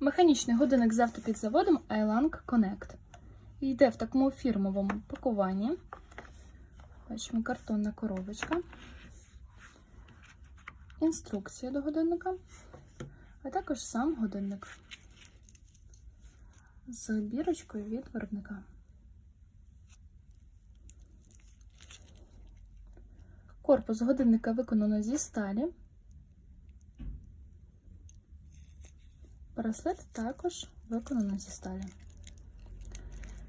Механічний годинник з автопідзаводом iLang Connect. Йде в такому фірмовому пакуванні. Бачимо картонна коробочка. Інструкція до годинника, а також сам годинник з бірочкою від виробника. Корпус годинника виконано зі сталі. Браслет також виконано зі сталі.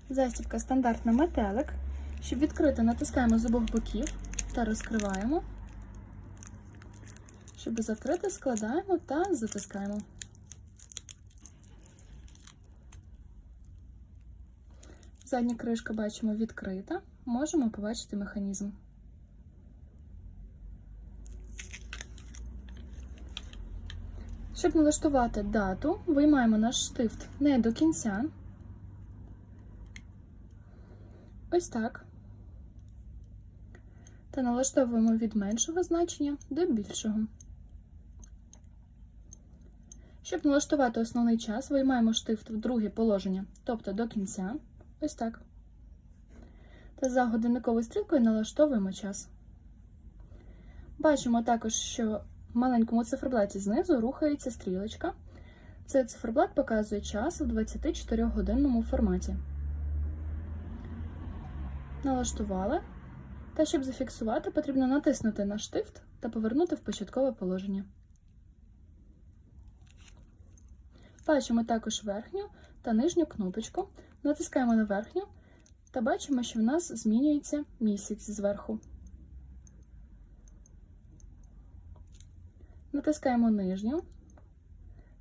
Застібка стандартна метелик. Щоб відкрити, натискаємо з обох боків та розкриваємо. Щоб закрити, складаємо та затискаємо. Задня кришка бачимо відкрита. Можемо побачити механізм. Щоб налаштувати дату, виймаємо наш штифт не до кінця. Ось так. Та налаштовуємо від меншого значення до більшого. Щоб налаштувати основний час, виймаємо штифт в друге положення, тобто до кінця. Ось так. Та за годинниковою стрілкою налаштовуємо час. Бачимо також, що маленькому циферблаті знизу рухається стрілочка. Цей циферблат показує час в 24-годинному форматі. Налаштували. Та щоб зафіксувати, потрібно натиснути на штифт та повернути в початкове положення. Бачимо також верхню та нижню кнопочку. Натискаємо на верхню та бачимо, що в нас змінюється місяць зверху. Натискаємо нижню.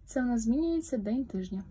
Це в нас змінюється день тижня.